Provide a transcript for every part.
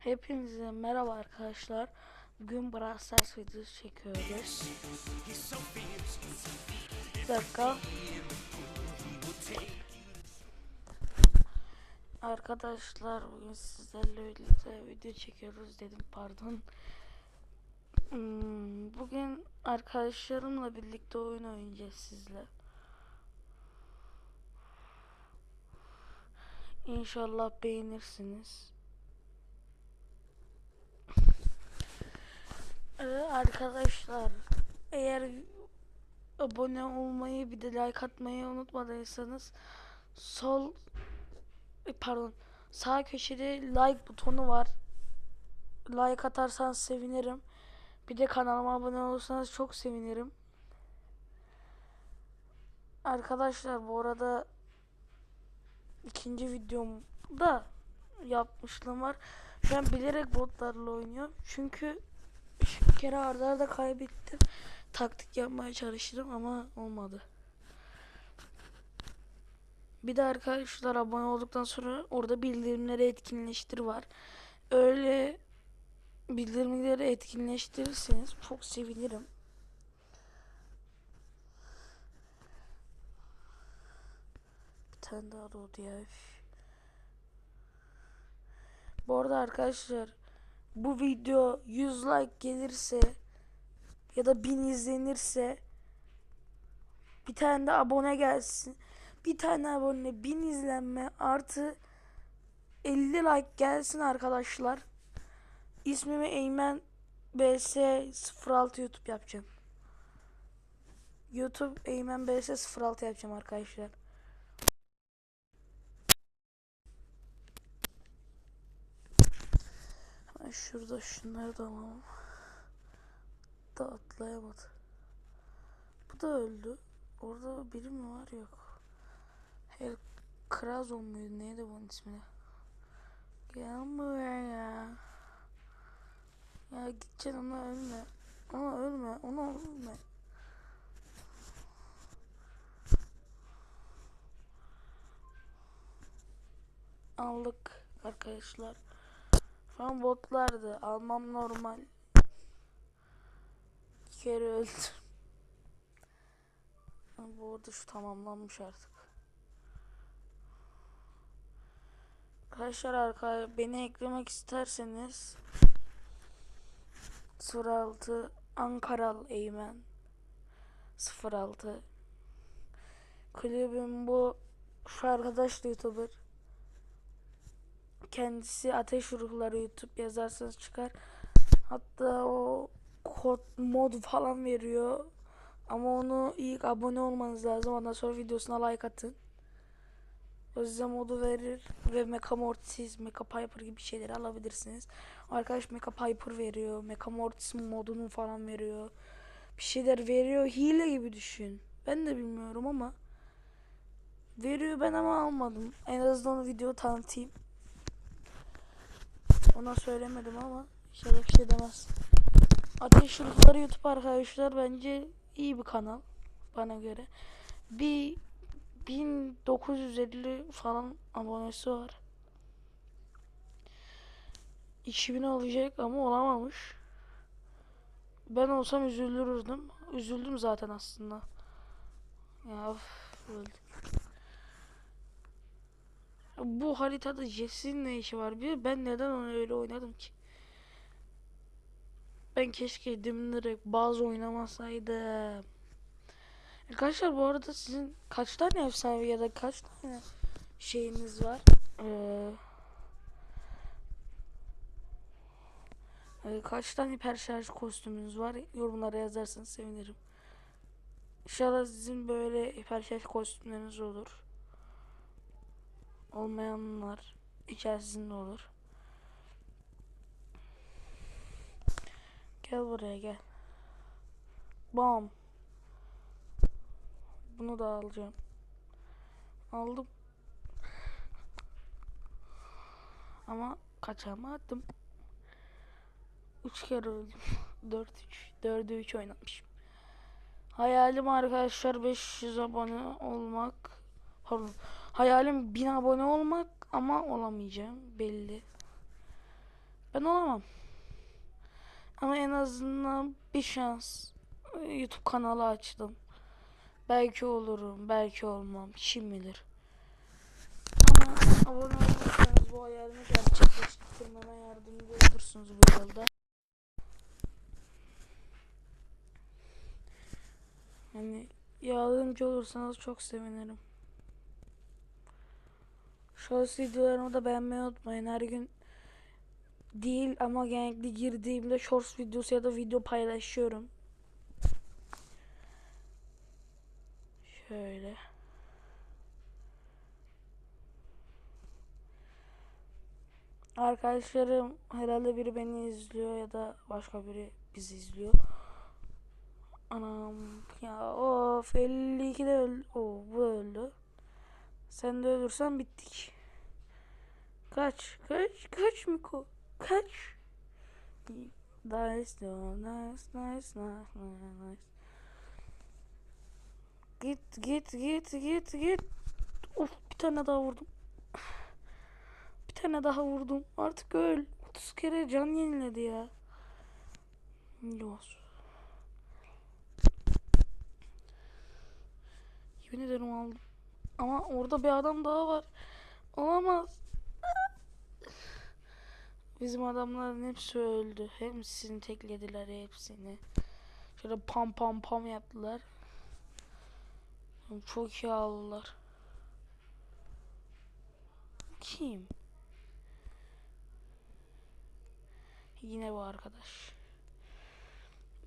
Hepinize merhaba arkadaşlar. Bugün Brawl Stars videosu çekiyoruz. Bir dakika. Arkadaşlar bugün sizlerle birlikte video çekiyoruz dedim pardon. Hmm, Bugün arkadaşlarımla birlikte oyun oynayacağız sizle. İnşallah beğenirsiniz. Arkadaşlar eğer abone olmayı bir de like atmayı unutmadıysanız sol e, pardon sağ köşede like butonu var. Like atarsanız sevinirim. Bir de kanalıma abone olursanız çok sevinirim. Arkadaşlar bu arada ikinci videomda yapmışlığım var. An bilerek botlarla oynuyorum. Çünkü kere arda arda kaybettim. Taktik yapmaya çalıştım ama olmadı. Bir de arkadaşlar abone olduktan sonra orada bildirimleri etkinleştir var. Öyle bildirimleri etkinleştirirseniz çok sevinirim. Bir tane daha doğdu ya. Bu arada arkadaşlar bu video 100 like gelirse ya da 1000 izlenirse bir tane de abone gelsin. Bir tane abone 1000 izlenme artı 50 like gelsin arkadaşlar. İsmimi Eymen BS 06 YouTube yapacağım. YouTube Eymen BS 06 yapacağım arkadaşlar. Şurada şunları da alalım. Da atlayamadı. Bu da öldü. Orada biri mi var yok. Her Krazon muydu neydi bunun ismi? Gel ya. Ya gideceksin ona ölme. Ona ölme. Ona ölme. Aldık arkadaşlar. Şu an botlardı. Almam normal. İki kere öldüm. Bu arada şu tamamlanmış artık. Arkadaşlar arka beni eklemek isterseniz 06 Ankaral Eymen 06 Kulübüm bu şu arkadaş da YouTuber kendisi Ateş Ruhları YouTube yazarsanız çıkar. Hatta o kod mod falan veriyor. Ama onu ilk abone olmanız lazım. Ondan sonra videosuna like atın. O size modu verir ve Mecha Mortis, Mecha Piper gibi şeyleri alabilirsiniz. Arkadaş Mecha Piper veriyor. Mecha Mortis modunu falan veriyor. Bir şeyler veriyor. Hile gibi düşün. Ben de bilmiyorum ama veriyor ben ama almadım. En azından o video tanıtayım. Ona söylemedim ama inşallah bir şey demez. Ateş Ruhları YouTube arkadaşlar bence iyi bir kanal bana göre. Bir 1950 falan abonesi var. 2000 olacak ama olamamış. Ben olsam üzülürdüm. Üzüldüm zaten aslında. Ya of, öldüm. Bu haritada Jesse'nin ne işi var? Bir ben neden onu öyle oynadım ki? Ben keşke dimdirek bazı oynamasaydım. Arkadaşlar bu arada sizin kaç tane efsane ya da kaç tane şeyiniz var? Ee, e, kaç tane hiper şarj kostümünüz var? Yorumlara yazarsanız sevinirim. İnşallah sizin böyle hiper şarj kostümleriniz olur. Olmayanlar içerisinde olur. Gel buraya gel. Bam. Bunu da alacağım. Aldım. Ama kaçamadım. 3 kere öldüm. 4 3 4'e 3 oynamışım. Hayalim arkadaşlar 500 abone olmak. Pardon. Hayalim 1000 abone olmak ama olamayacağım belli. Ben olamam. Ama en azından bir şans e, YouTube kanalı açtım. Belki olurum, belki olmam. Kim bilir. Ama abone olursanız bu hayalimi gerçekleştirmeme yardımcı olursunuz bu yolda. Yani yardımcı olursanız çok sevinirim. Shorts videolarımı da beğenmeyi unutmayın. Her gün değil ama genellikle girdiğimde shorts videosu ya da video paylaşıyorum. Şöyle. Arkadaşlarım herhalde biri beni izliyor ya da başka biri bizi izliyor. Anam ya of 52 de öldü. Oo, bu öldü. Sen de ölürsen bittik. Kaç kaç kaç Miko kaç. Nice nice nice nice nice. Git git git git git. Of bir tane daha vurdum. Bir tane daha vurdum. Artık öl. 30 kere can yeniledi ya. Yok. Yemin ederim aldım. Ama orada bir adam daha var. Olamaz. Bizim adamların hepsi öldü. Hepsini teklediler hepsini. Şöyle pam pam pam yaptılar. Çok iyi aldılar. Kim? Yine bu arkadaş.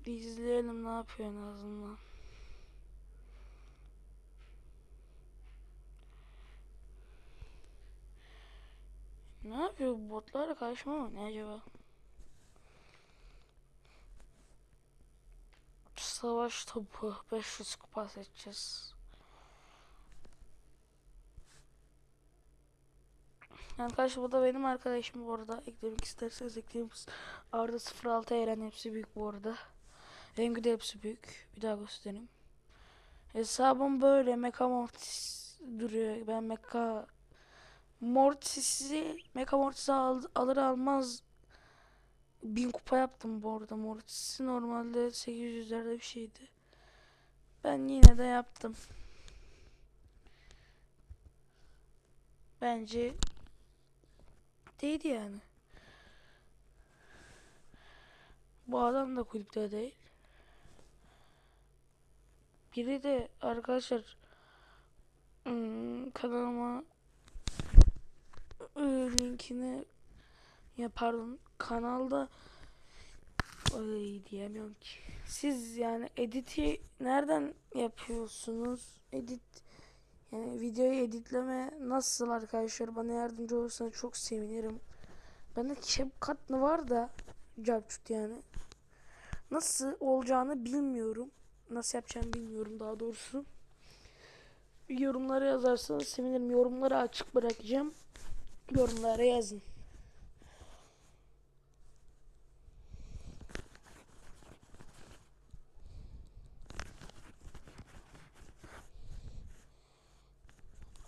Bir izleyelim ne yapıyor en azından. Ne yapıyor botlarla karışma mı ne acaba? Savaş topu 500 kupa seçeceğiz. Arkadaşlar bu da benim arkadaşım bu arada. Eklemek isterseniz ekleyin. Arda 06 Eren hepsi büyük bu arada. Rengi de hepsi büyük. Bir daha göstereyim. Hesabım böyle Mecha Mortis duruyor. Ben Mecha Mortis'i Mecha Mortis'i al, alır almaz 1000 kupa yaptım bu arada. Mortis'i normalde 800'lerde bir şeydi. Ben yine de yaptım. Bence değdi yani. Bu adam da kulüpte değil. Biri de arkadaşlar hmm, kanalıma linkini ya pardon kanalda ay diyemiyorum ki. Siz yani editi nereden yapıyorsunuz? Edit yani videoyu editleme nasıl arkadaşlar bana yardımcı olursanız çok sevinirim. Bende CapCut var da Capcut yani. Nasıl olacağını bilmiyorum. Nasıl yapacağımı bilmiyorum daha doğrusu. Yorumlara yazarsanız sevinirim. Yorumları açık bırakacağım. Yorumlara yazın.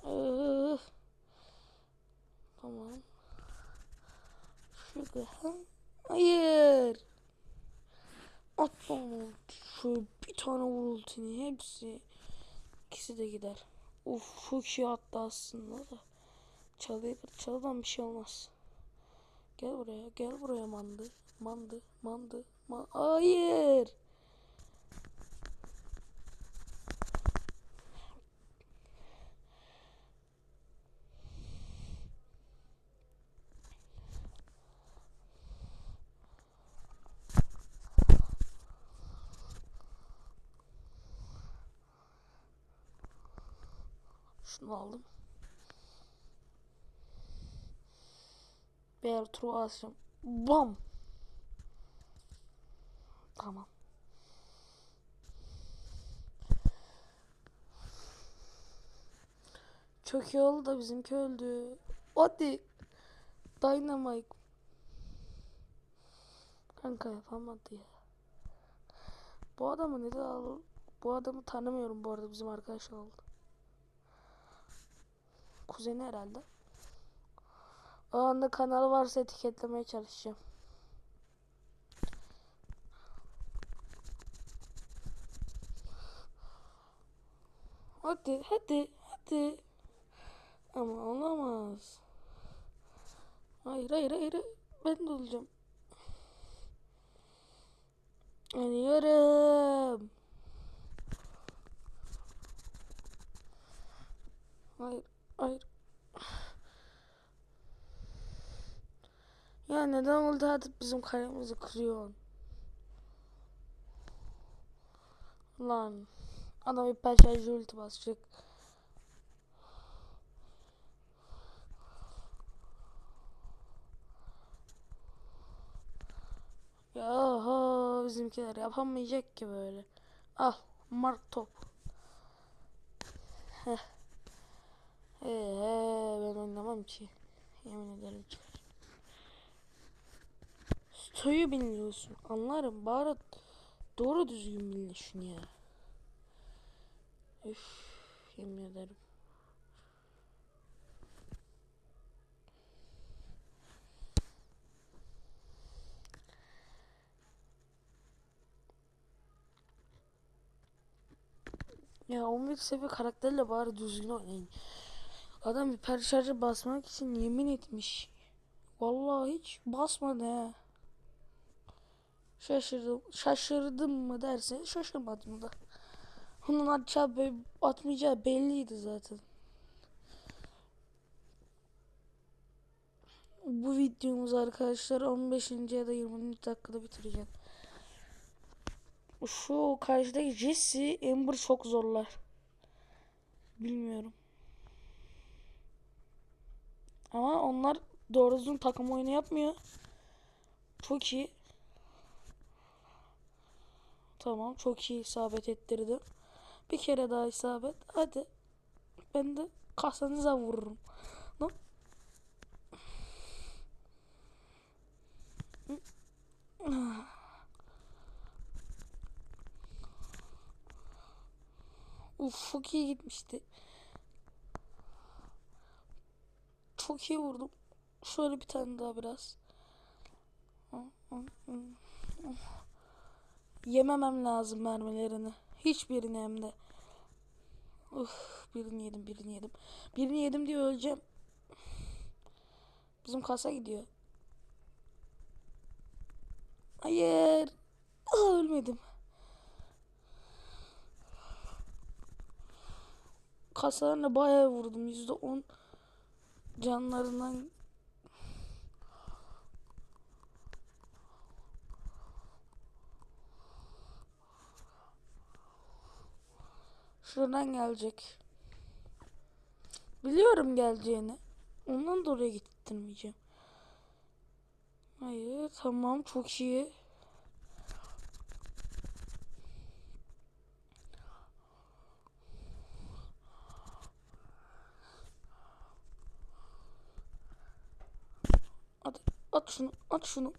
Ah. Tamam. Şurada. Hayır. Atma. Şu bir tane vur ultini. Hepsi. ikisi de gider. Uf çok iyi attı aslında da. Çalıyı çalıdan bir şey olmaz. Gel buraya. Gel buraya mandı. Mandı. Mandı. Man Hayır. Şunu aldım. Bir turu alacağım. Bam. Tamam. Çok iyi oldu da bizimki öldü. Hadi. Dynamite. Kanka yapamadı ya. Bu adamı neden al? Bu adamı tanımıyorum bu arada bizim arkadaş oldu. Kuzeni herhalde. O anda kanal varsa etiketlemeye çalışacağım. Hadi hadi hadi. Ama olamaz. Hayır hayır hayır. Ben de olacağım. Yanıyorum. Hayır hayır Ya neden oldu atıp bizim kalemizi kırıyorsun? Lan. Adam bir perşembe ulti basacak. Ya ha, bizimkiler yapamayacak ki böyle. Al mark top. Heh. Ee, ben oynamam ki. Yemin ederim çıkar. Stoyu bilmiyorsun. Anlarım. Bari doğru düzgün bilin şunu ya. Üf, yemin ederim. Ya 11 seviye karakterle bari düzgün oynayın. Adam bir perşarjı basmak için yemin etmiş. Vallahi hiç basmadı he. Şaşırdım. Şaşırdım mı dersen şaşırmadım da. Onun atacağı atmayacağı belliydi zaten. Bu videomuz arkadaşlar 15. ya da 20. dakikada bitireceğim. Şu karşıdaki Jesse Ember çok zorlar. Bilmiyorum. Ama onlar doğru takım oyunu yapmıyor. Çok iyi. Tamam çok iyi isabet ettirdim. Bir kere daha isabet. Hadi. Ben de kasanıza vururum. Lan. Uf çok iyi gitmişti. Çok iyi vurdum. Şöyle bir tane daha biraz. Yememem lazım mermilerini. Hiçbirini hem de. Uf, birini yedim, birini yedim. Birini yedim diye öleceğim. Bizim kasa gidiyor. Hayır. Aa, ölmedim. Kasalarına bayağı vurdum. Yüzde on canlarından Şuradan gelecek. Biliyorum geleceğini. Ondan da oraya gittirmeyeceğim. Hayır tamam çok iyi. At, at şunu at şunu.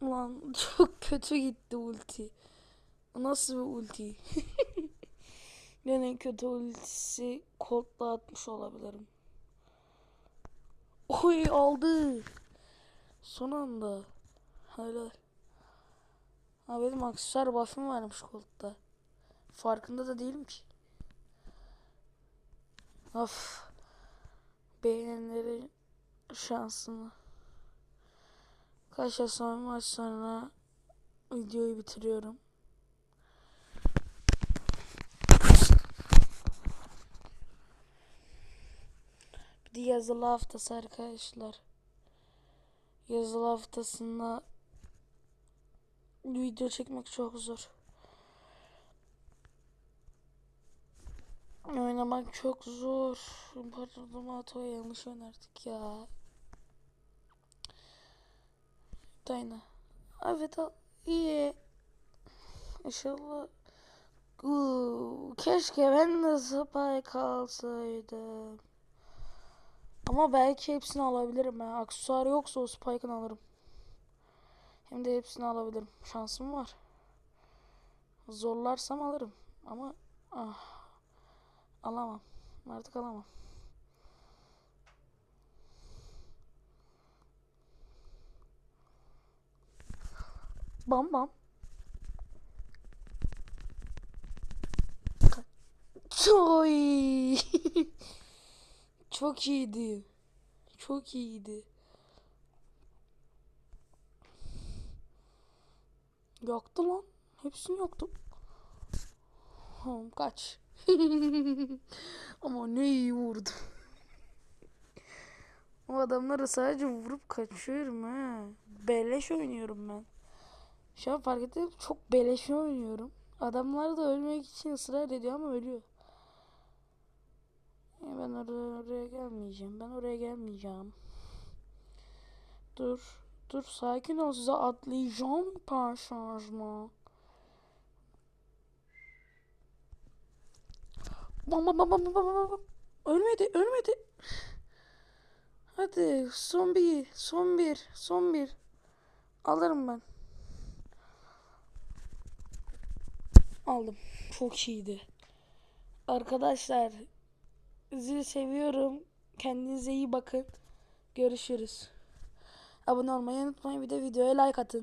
Ulan çok kötü gitti ulti. Nasıl bir ulti? ben en kötü ultisi Colt'la atmış olabilirim. Oy aldı. Son anda. Helal. Ha benim aksesuar buff'ım varmış Colt'ta. Farkında da değilim ki. Of. Beğenenlerin şansını. Kaç son maç sonra videoyu bitiriyorum. De yazılı haftası arkadaşlar. Yazılı haftasında video çekmek çok zor. Oynamak çok zor. Pardon Ato'ya yanlış önerdik ya. Dayna. Evet al. iyi. İnşallah. Keşke ben de Spike alsaydım. Ama belki hepsini alabilirim ben. Aksesuar yoksa o Spike'ını alırım. Hem de hepsini alabilirim. Şansım var. Zorlarsam alırım. Ama ah, alamam. Artık alamam. Bam bam. Oy. Çok iyiydi. Çok iyiydi. Yaktı lan. Hepsini yaktım. Tamam kaç. Ama ne iyi vurdu. O adamları sadece vurup kaçıyorum ha. Beleş oynuyorum ben. Şu an fark ettim çok beleş oynuyorum. Adamlar da ölmek için ısrar ediyor ama ölüyor. Ya ben oraya, oraya gelmeyeceğim. Ben oraya gelmeyeceğim. Dur. Dur sakin ol size atlayacağım par şarjma. Bam bam bam bam bam bam bam. Ölmedi ölmedi. Hadi son bir son bir son bir. Alırım ben. Aldım. Çok iyiydi. Arkadaşlar sizi seviyorum. Kendinize iyi bakın. Görüşürüz. Abone olmayı unutmayın. Bir de videoya like atın.